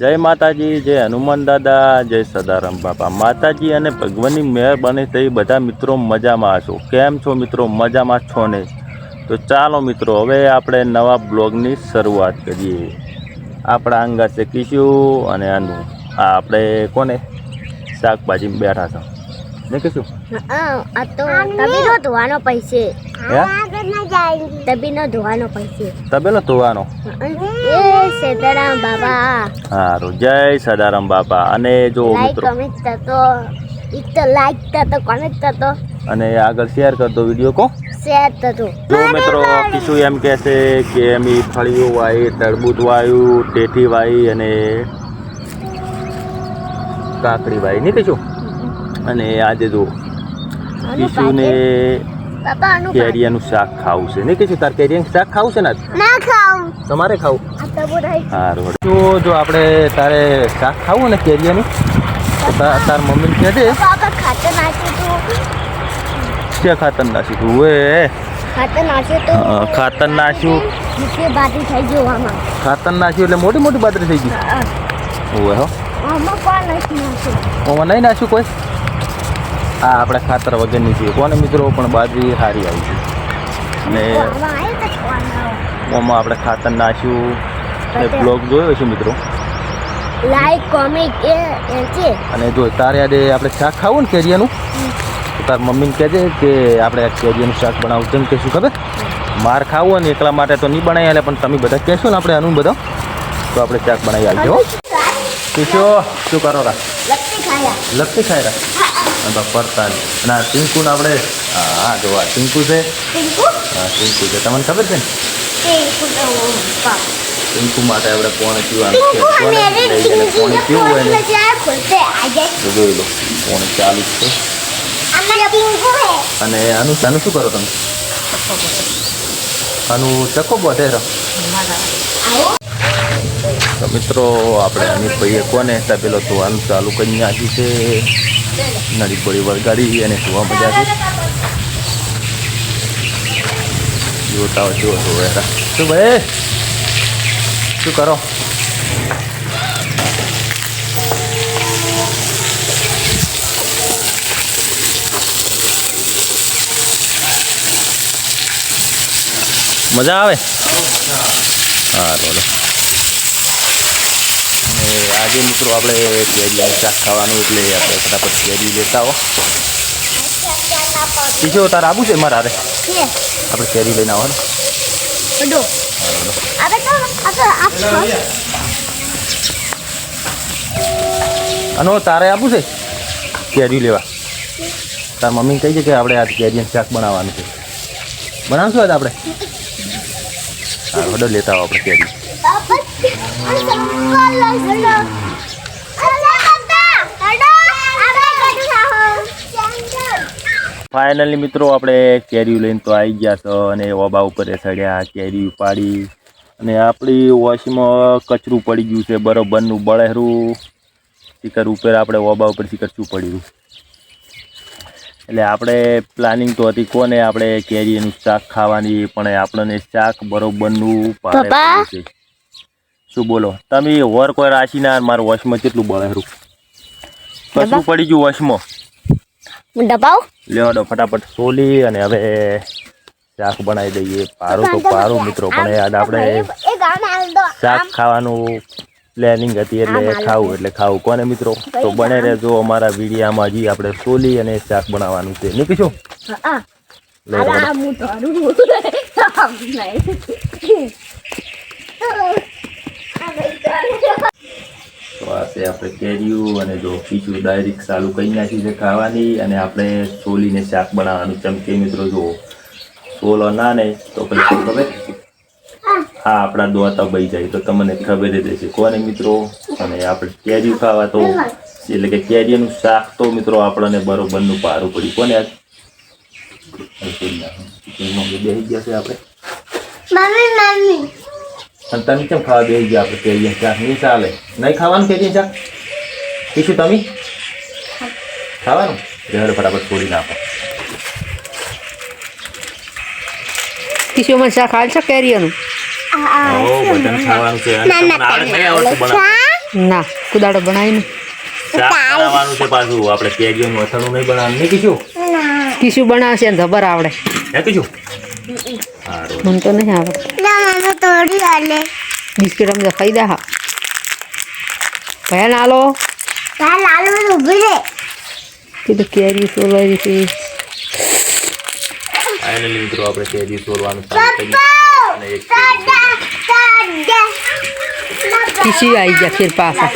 જય માતાજી જય હનુમાન દાદા જય સદારામ બાપા. માતાજી અને ભગવાનની મહેરબાની થઈ બધા મિત્રો મજામાં હશો. કેમ છો મિત્રો? મજામાં છો ને? તો ચાલો મિત્રો હવે આપણે નવા બ્લોગની શરૂઆત કરીએ. આપણા અંગા શીખીશું અને આનું આ આપણે કોને? શાકભાજી બેઠા છો. ને કીશું? આ તો તબીનો ધોવાનો પૈસે હે? તબીનો ધોવાનો પૈસે તબેલો ધોવાનો? એ સીતારામ બાબા. સારું જય સદારામ બાપા અને જો મિત્રો કમેન્ટ કરતો એક તો લાઈક કરતો કમેન્ટ કરતો અને આગળ શેર કરતો વીડિયો કો. શેર કરતો જો મિત્રો કિશુ એમ કહે છે કે એમ ઈ ફળીઓ વાય તરબૂચ વાયું ટેઠી વાય અને કાકડી વાય. નહીં કીશું અને આજે જો કિશુને કેરિયાનું શાક ખાવું છે. નહીં કીશું તાર કેરિયાનું શાક ખાવું છે ને? ના ખાવું તમારે ખાવું? આ તો સારું જો જો આપણે તારે શાક ખાવું ને કેરિયાનું? તાર મમ્મી ખાતર નાખ્યું તું છે ખાતર નાખ્યું તું એ ખાતર નાખ્યું તું અ, ખાતર નાખ્યું નીચે બાટી થઈ ગયું આમાં. ખાતર નાખ્યું એટલે મોટી મોટી બાદરી થઈ ગઈ? હા. હો. આમાં નાખ્યું નહીં નાખ્યું કોઈ? આ આપણે ખાતર વગરની છે. કોને મિત્રો પણ બાજરી સારી આવી છે. અને. ઓમાં આપણે ખાતર નાખ્યું. એ બ્લોગ જોયો છે મિત્રો? લાઈક કોમેન્ટ એ છે. અને જો તારે આજે આપણે શાક ખાવું ને કેરિયાનું? તો તાર મમ્મીને કહેજે કે આપણે કેરીયાનું શાક બનાવું. જેમ કે શું ખબર? માર ખાવું ને એકલા માટે તો નહીં બનાવી આલે પણ તમે બધા કહેશો ને આપણે આનું બધા? તો આપણે શાક બનાવી આલજો તું શું શું કરો રા લપસી ખાય રા તો પરતા અને આ ટીંકુ આપણે હા જો આ ટીંકુ છે હા ટીંકુ છે તમને ખબર છે ને ટીંકુ માટે આપણે પોણે પીવાનું છે પોણે પીવું હોય ને જોઈ લો પોણે ચાલુ છે અને આનું આનું શું કરો તમે આનું ચકો બધે રહો તો મિત્રો, આપણે આની ભાઈએ કોને પેલો ધોવાનું ચાલુ કરી નાખ્યું છે? નળી પડી વળગાડી અને ધોવા મજા છે. જોતા હોય જો શું ભાઈ? શું કરો? મજા આવે? હા બોલો આજે મિત્રો આપણે કેરીનું શાક ખાવાનું એટલે આપણે ફટાફટ કેરી લેતા હો. બીજો તારે આવું છે મારા હારે? આપણે કેરી લઈને આવો અનો તારે આપું છે? કેરી લેવા. તાર મમ્મી કહી છે કે આપણે આજ કેરીનું શાક બનાવવાનું છે. બનાવશું આજ આપણે? હા ઓર્ડર લેતા આવો આપણે કેરી. ફાઇનલી મિત્રો આપણે કેરી લઈને તો આવી ગયા છો અને ઓબા ઉપર સડ્યા કેરી ઉપાડી અને આપણી વોશમાં કચરું પડી ગયું છે બરોબરનું બળેરું. શિખર ઉપર આપણે ઓબા ઉપર શિખર શું પડ્યું? એટલે આપણે પ્લાનિંગ તો હતી કોને આપણે કેરીનું શાક ખાવાની પણ આપણને શાક બરોબરનું છે. શું બોલો? તમે વર કોઈ રાશી ના મારું વશમાં કેટલું બળેરું? કશું પડી ગયું વશમાં? દબાવ લેવાડો ફટાફટ. સોલી અને હવે શાક બનાવી દઈએ. પારું તો પારું મિત્રો પણ યાદ આપણે શાક ખાવાનું પ્લેનિંગ હતી એટલે ખાવું એટલે ખાવું. કોને મિત્રો? તો બને રહેજો અમારા વિડીયામાં હજી આપણે સોલી અને શાક બનાવવાનું છે. નીકળીશું હા. તો આ છે આપણે કેરીયું અને જો પીછું ડાયરેક્ટ ચાલુ કરી નાખી છે ખાવાની અને આપણે છોલીને શાક બનાવવાનું ચમકે મિત્રો જો છોલો ના ને તો પછી ખબર? હા આપણા દોતા બઈ જાય તો તમને ખબર જ હશે. કોને મિત્રો? અને આપણે કેરીયું ખાવા તો એટલે કે કેરીનું શાક તો મિત્રો આપણને બરોબરનું પારું પડ્યું. કોને આજ? બેસી ગયા છે આપણે? Mummy mummy. અને તમે કેમ ખાવા બેસી ગયા આપણે કહીએ શાક નહીં ચાલે? નહીં ખાવાનું કેરીનું શાક પીશું તમે? ખાવાનું? રેડ ફટાફટ છોડી નાખો. કિશોરમાં શાક હાલ છે કેરીઓનું? ખાવાનું છે? ના કુદાડો બનાવીને બનાવવાનું? છે પાછું. આપણે કેરીઓનું અથાણું નહીં બનાવવાનું. નહીં કીધું? કીશું બનાવશે ને ખબર આવડે. હે કીધું? સારું મને તો નહીં આવડે. ના મને થોડી હાલે. બિસ્કિટ અમને ખાઈ દે હા. ભયા ના લો તાર લાલુ ઊભી રે કીધું કેરી સોલાવી છે. ફાઇનલી મિત્રો આપણે કેરી સોલવાનું ચાલુ કરીએ અને એક કેરી કીસી આવી ગયા ફેર પાછા.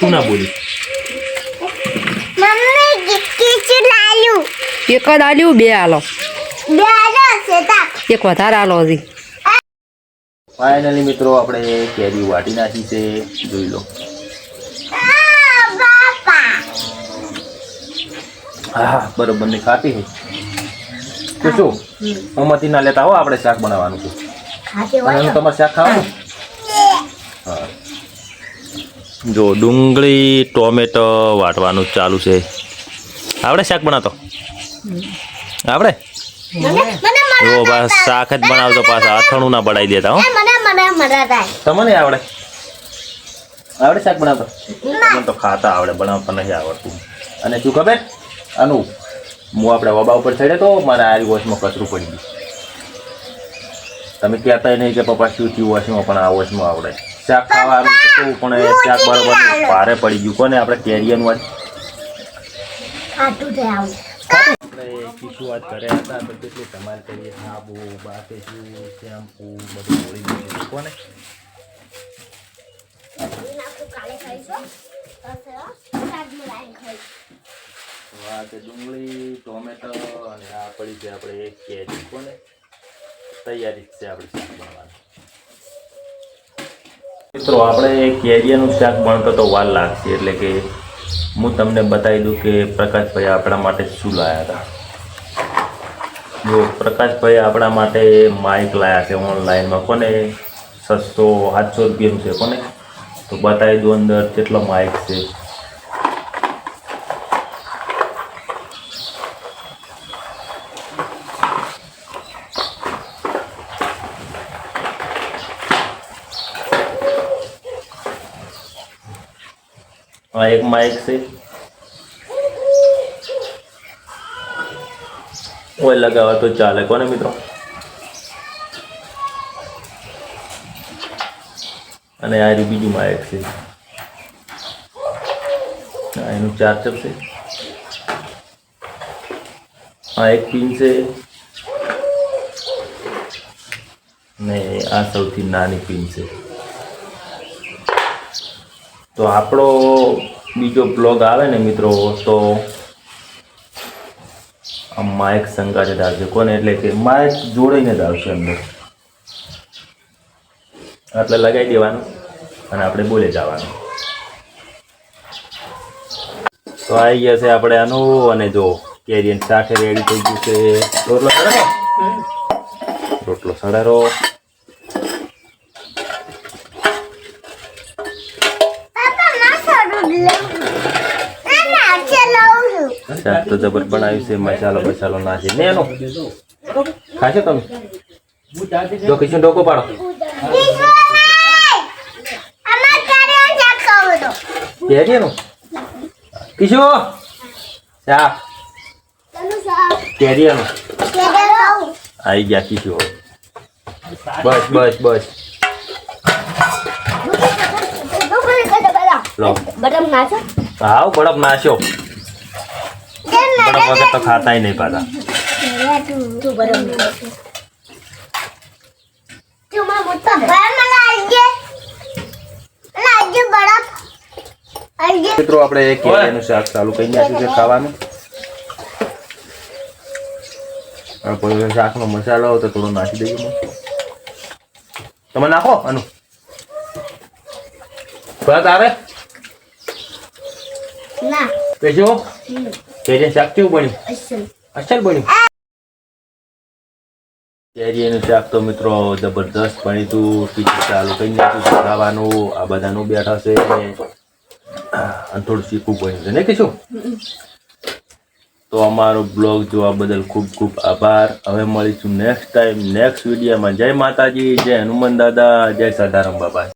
તું ના બોલી. એક જ આલ્યું બે આલો. બે એક વધારે હાલો હજી. ફાઇનલી મિત્રો આપણે કેરી વાટી નાખી છે. જોઈ લો. આ હા બરોબર ને ખાતી હોય તો શું મોમતી ના લેતા હો આપણે શાક બનાવવાનું છે. તમારે શાક ખાવાનું? હા. જો ડુંગળી ટોમેટો વાટવાનું ચાલુ છે. આપણે શાક બનાવતો? આપણે મને બસ શાક જ બનાવતો પાછા. અથાણું ના પડાવી દેતા હો. એ મને મને મને થાય તમને આવડે? આવડે શાક બનાવતો? મને તો ખાતા આવડે બનાવતા નહીં આવડતું. અને શું ખબર? આનું હું આપણે વબા ઉપર ચડે તો મારા આરી વોશમાં કચરું પડી ગયું. તમે કહેતા નહીં કે પપ્પા શું થયું વોશમાં? પણ આ વોશમાં આવડે. શાક ખાવાનું હતું પણ એ શાક બરોબર ભારે પડી ગયું. કોને? આપણે કેરિયરનું વાત ખાટું થાય આવું. વાત કર્યા હતા અને આ પડી આપણે એક કેરી કોને તૈયારી છે આપણે શાક બનવાની. મિત્રો, આપણે કેરીયાનું શાક બનતો તો વાર લાગશે, એટલે કે હું તમને બતાવી દઉં કે પ્રકાશભાઈ આપણા માટે શું લાવ્યા હતા. જો પ્રકાશભાઈ આપણા માટે માઇક લાવ્યા છે ઓનલાઈનમાં કોને? સસ્તો સાતસો રૂપિયાનું છે કોને? તો બતાવી દઉં અંદર કેટલો માઇક છે. આ એક માઇક છે. ઓય લગાવવા તો ચાલે. કોને મિત્રો? અને આ રહ્યું બીજું માઇક છે. આ એનું ચાર્જર છે. આ એક પિન છે. ને આ સૌથી નાની પિન છે. તો આપણો બીજો બ્લોગ આવે ને મિત્રો, તો માઇક સંગાતે જ આવશે કોને, એટલે કે માઇક જોડાઈને જ આવશે અંદર. એટલે લગાવી દેવાનું અને આપણે બોલે જવાનું. તો આવી ગયા છે આપણે આનું અને જો કેરિયન સાથે રેડી થઈ ગયું છે. રોટલો સડારો રોટલો સડારો શાક તો જબર બનાવ્યું છે. મસાલો બસાલો નાખી ને એનો. ખાશો તમે? જો કિશન ડોકો પાડો. તો કેરીનું કિશો શાક તનું શાક કેરીનું કે ખાવું આવી ગયા કિશો બસ બસ બસ. લો બટમ નાશો હાવ બરફ નાખ્યો. બરફ વગર તો ખાતા નહીં પાછા. મિત્રો આપણે કેરીનું શાક ચાલુ કરી નાખ્યું છે ખાવાનું. કોઈ શાકનો મસાલો તો થોડો નાખી દઈએ તમે નાખો આનું ભાત આવે? ના. પેશો કેરીનું શાક કેવું બન્યું? અસલ. બન્યું? કેરીનું શાક તો મિત્રો જબરદસ્ત બન્યું હતું ટીચર ચાલુ કરી નાખ્યું ખાવાનું. આ બધાનું બેઠા છે અને થોડું શીખવું બન્યું છે. ને કે શું તો અમારો બ્લોગ જોવા બદલ ખૂબ ખૂબ આભાર. હવે મળીશું નેક્સ્ટ ટાઈમ નેક્સ્ટ વિડીયોમાં જય માતાજી જય હનુમાન દાદા જય સદારામ બાબા.